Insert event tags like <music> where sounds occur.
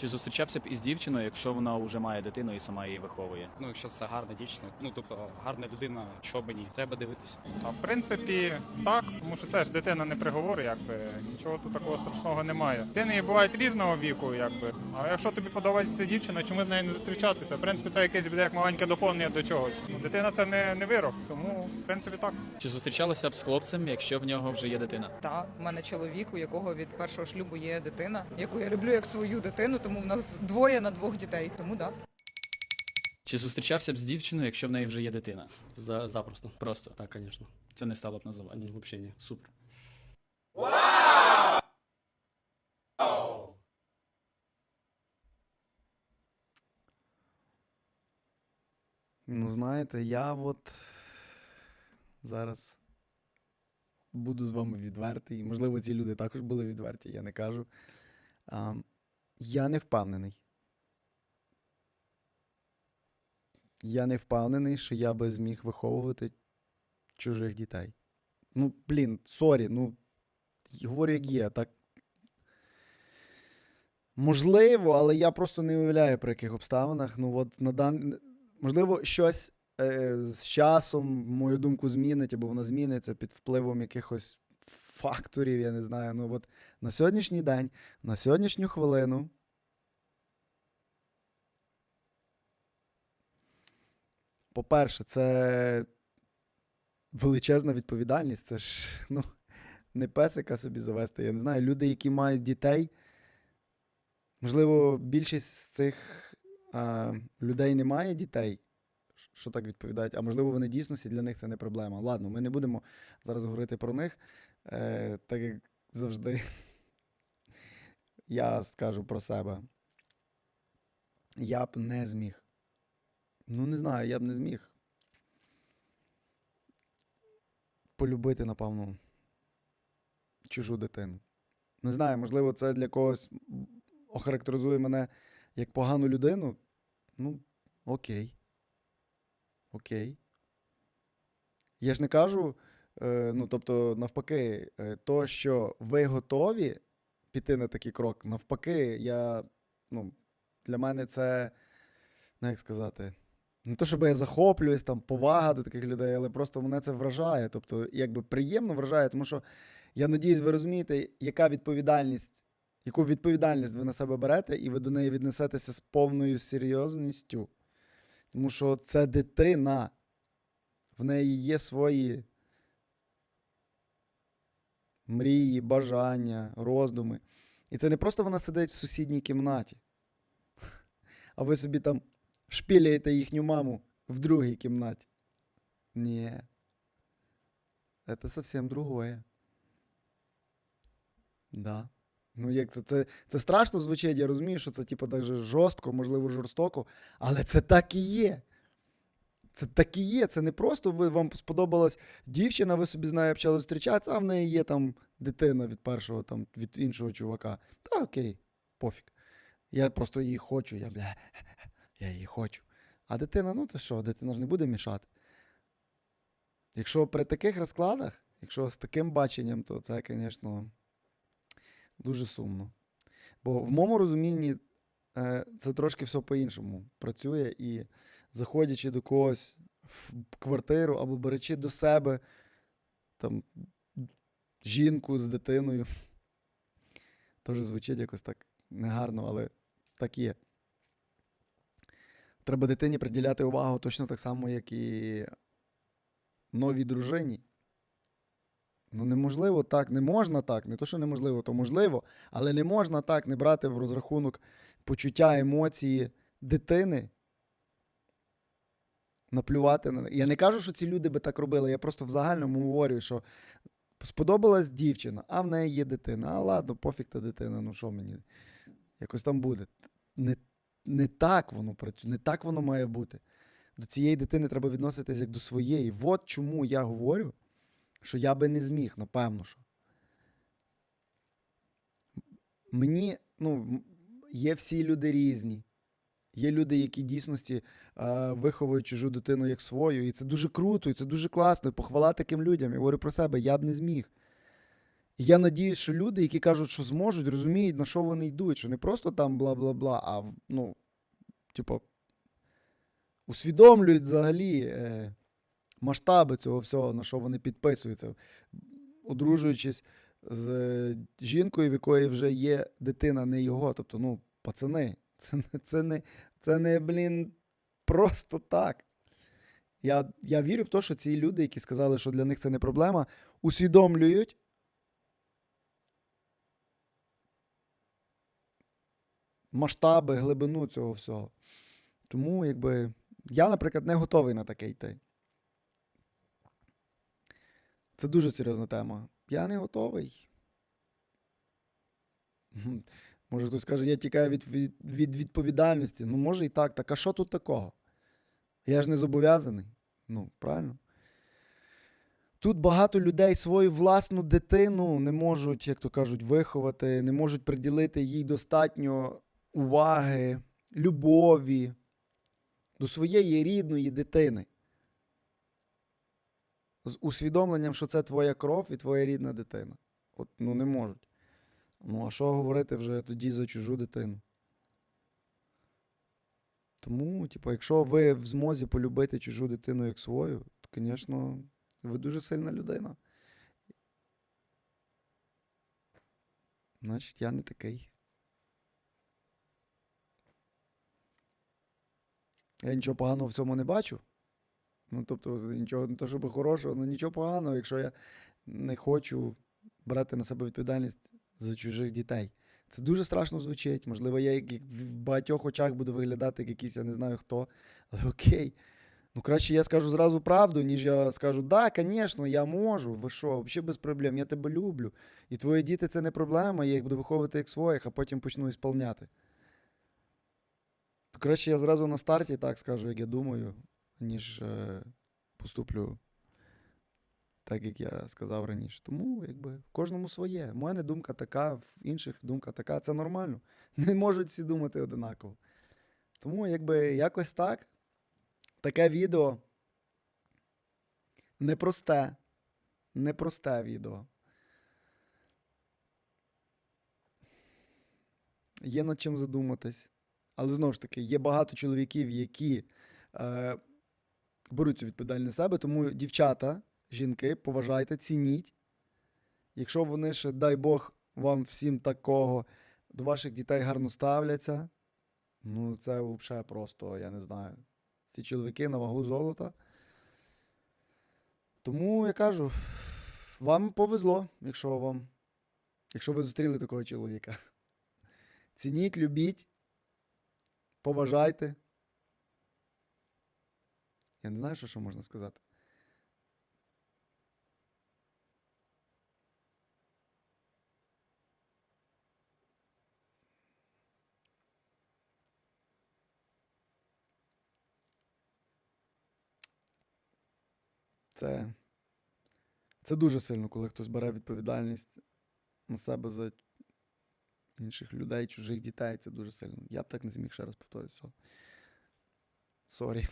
Чи зустрічався б із дівчиною, якщо вона вже має дитину і сама її виховує? Ну, якщо це гарна дівчина, ну тобто гарна людина, що мені треба дивитися. А в принципі, так, тому що це ж дитина не приговор, якби нічого тут такого страшного немає. Дитини бувають різного віку, якби. А якщо тобі подобається ця дівчина, чому з нею не зустрічатися? В принципі, це якесь буде як маленьке доповнення до чогось. Ну, Дитина це не, не вирок, тому в принципі так. Чи зустрічалася б з хлопцем, якщо в нього вже є дитина? Та в мене чоловік, у якого від першого шлюбу є дитина, яку я люблю як свою дитину, тому в нас двоє на двох дітей. Тому да. Чи зустрічався б з дівчиною, якщо в неї вже є дитина? За, запросто. Просто Так, конечно. це не стало б називати. Ні, взагалі ні. Супер. Ну, знаєте, я от зараз буду з вами відвертий. Можливо, ці люди також були відверті, я не кажу. А, я не впевнений. Я не впевнений, що я би зміг виховувати чужих дітей. Ну, блін, сорі, ну, говорю, як є, так. Можливо, але я просто не уявляю, при яких обставинах. Ну, от на дан... Можливо, щось е, з часом, мою думку, змінить, або вона зміниться під впливом якихось факторів, я не знаю. Ну, от на сьогоднішній день, на сьогоднішню хвилину. По-перше, це величезна відповідальність. Це ж ну, не песика собі завести. Я не знаю, люди, які мають дітей. Можливо, більшість з цих а, людей не має дітей, що так відповідають, а можливо, вони дійсності для них це не проблема. Ладно, ми не будемо зараз говорити про них, е, так як завжди я скажу про себе. Я б не зміг. Ну, не знаю, я б не зміг. Полюбити, напевно, чужу дитину. Не знаю, можливо, це для когось охарактеризує мене як погану людину. Ну, окей. Окей. Я ж не кажу, е, ну, тобто, навпаки, е, то, що ви готові піти на такий крок, навпаки, я, ну, для мене це, ну, як сказати, не то, щоб я захоплююсь, там, повага до таких людей, але просто мене це вражає. Тобто, якби приємно вражає, тому що я надіюсь, ви розумієте, яка відповідальність, яку відповідальність ви на себе берете, і ви до неї віднесетеся з повною серйозністю. Тому що це дитина, в неї є свої мрії, бажання, роздуми. І це не просто вона сидить в сусідній кімнаті, а ви собі там шпіляєте їхню маму в другій кімнаті. Ні. Це зовсім другое. Да. Ну, як це, це, це страшно звучить, я розумію, що це типу так же жорстко, можливо, жорстоко, але це так і є. Це так і є. Це не просто ви, вам сподобалась дівчина, ви собі з почали зустрічатися, а в неї є там дитина від першого, там, від іншого чувака. Та окей, пофіг. Я просто її хочу, я, бля, <laughs> я її хочу. А дитина, ну то що, дитина ж не буде мішати. Якщо при таких розкладах, якщо з таким баченням, то це, звісно, дуже сумно. Бо в моєму розумінні е, це трошки все по-іншому працює, і заходячи до когось в квартиру або беручи до себе там, жінку з дитиною, <laughs> теж звучить якось так негарно, але так є. Треба дитині приділяти увагу точно так само, як і новій дружині. Ну, неможливо так, не можна так. Не то, що неможливо, то можливо, але не можна так не брати в розрахунок почуття, емоції дитини. Наплювати на. Я не кажу, що ці люди би так робили. Я просто в загальному говорю, що сподобалась дівчина, а в неї є дитина. А ладно, пофіг та дитина, ну що мені? Якось там буде. Не, не так воно працює, не так воно має бути. До цієї дитини треба відноситись як до своєї. От чому я говорю, що я би не зміг, напевно. що. Мені, ну, є всі люди різні. Є люди, які дійсності е, виховують чужу дитину як свою, і це дуже круто, і це дуже класно. І похвала таким людям. Я говорю про себе, я б не зміг. І я надіюсь, що люди, які кажуть, що зможуть, розуміють, на що вони йдуть, що не просто там бла-бла-бла, а ну, типу, усвідомлюють взагалі е, масштаби цього всього, на що вони підписуються, одружуючись з е, жінкою, в якої вже є дитина, не його. Тобто, ну, пацани, <laughs> це, не- це, не, це не, блін, просто так. Я, я вірю в те, що ці люди, які сказали, що для них це не проблема, усвідомлюють. Масштаби, глибину цього всього. Тому, якби, я, наприклад, не готовий на таке йти. Це дуже серйозна тема. Я не готовий. Може, хтось скаже, я тікаю від, від, від відповідальності. Ну, може і так. Так а що тут такого? Я ж не зобов'язаний. Ну, правильно. Тут багато людей свою власну дитину не можуть, як то кажуть, виховати, не можуть приділити їй достатньо уваги, любові до своєї рідної дитини. З усвідомленням, що це твоя кров і твоя рідна дитина. От, ну, не можуть. Ну, а що говорити вже тоді за чужу дитину? Тому, типу, якщо ви в змозі полюбити чужу дитину як свою, то, звісно, ви дуже сильна людина. Значить, я не такий. Я нічого поганого в цьому не бачу. Ну, тобто, нічого не то, щоб хорошого, ну нічого поганого, якщо я не хочу брати на себе відповідальність за чужих дітей. Це дуже страшно звучить. Можливо, я як- в багатьох очах буду виглядати як якийсь, я не знаю хто. Але окей. Ну, краще я скажу зразу правду, ніж я скажу, да, звісно, я можу. Ви що, взагалі без проблем, я тебе люблю. І твої діти це не проблема, я їх буду виховувати як своїх, а потім почну ісполняти. То краще я зразу на старті так скажу, як я думаю, ніж е, поступлю так, як я сказав раніше. Тому, якби, кожному своє. У мене думка така, в інших думка така. Це нормально. <laughs> Не можуть всі думати одинаково. Тому, якби, якось так. Таке відео. Непросте. Непросте відео. Є над чим задуматись. Але знову ж таки, є багато чоловіків, які е, беруть цю відповідальність себе. Тому, дівчата, жінки, поважайте, цініть. Якщо вони ще, дай Бог, вам всім такого, до ваших дітей гарно ставляться, ну це взагалі просто, я не знаю. Ці чоловіки на вагу золота. Тому я кажу, вам повезло, якщо вам, якщо ви зустріли такого чоловіка. Цініть, любіть, поважайте. Я не знаю, що, що можна сказати. Це, це дуже сильно, коли хтось бере відповідальність на себе за інших людей, чужих дітей. Це дуже сильно. Я б так не зміг ще раз цього. Сорі.